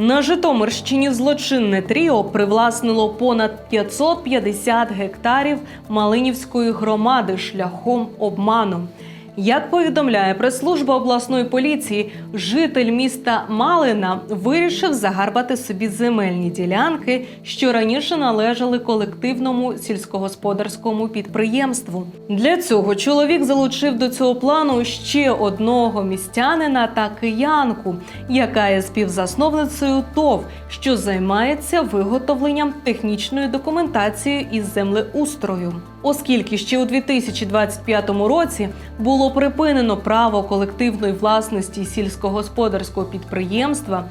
На Житомирщині злочинне тріо привласнило понад 550 гектарів Малинівської громади шляхом обману. Як повідомляє прес-служба обласної поліції, житель міста Малина вирішив загарбати собі земельні ділянки, що раніше належали колективному сільськогосподарському підприємству. Для цього чоловік залучив до цього плану ще одного містянина та киянку, яка є співзасновницею ТОВ, що займається виготовленням технічної документації із землеустрою. Оскільки ще у 2025 році було припинено право колективної власності сільськогосподарського підприємства,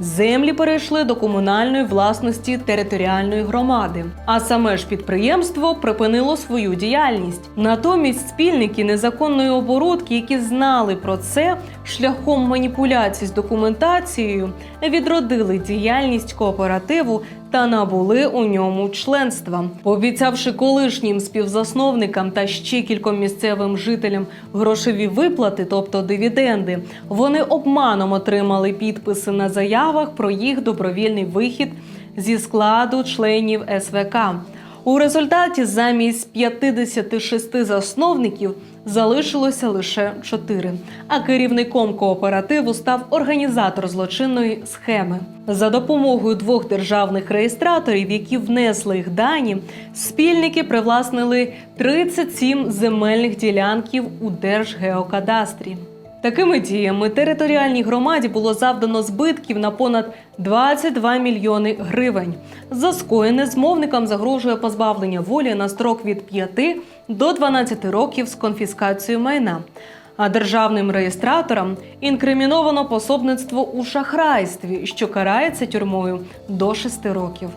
землі перейшли до комунальної власності територіальної громади. А саме ж підприємство припинило свою діяльність. Натомість спільники незаконної оборудки, які знали про це шляхом маніпуляцій з документацією, відродили діяльність кооперативу та набули у ньому членства, пообіцявши колишнім співзасновникам та ще кільком місцевим жителям грошові виплати, тобто дивіденди. Вони обманом отримали підписи на заявах про їх добровільний вихід зі складу членів СВК. У результаті замість 56 засновників залишилося лише 4. А керівником кооперативу став організатор злочинної схеми. За допомогою двох державних реєстраторів, які внесли їх дані, спільники привласнили 37 земельних ділянків у Держгеокадастрі. Такими діями територіальній громаді було завдано збитків на понад 22 мільйони гривень. За скоєне змовникам загрожує позбавлення волі на строк від 5 до 12 років з конфіскацією майна. А державним реєстраторам інкриміновано пособництво у шахрайстві, що карається тюрмою до 6 років.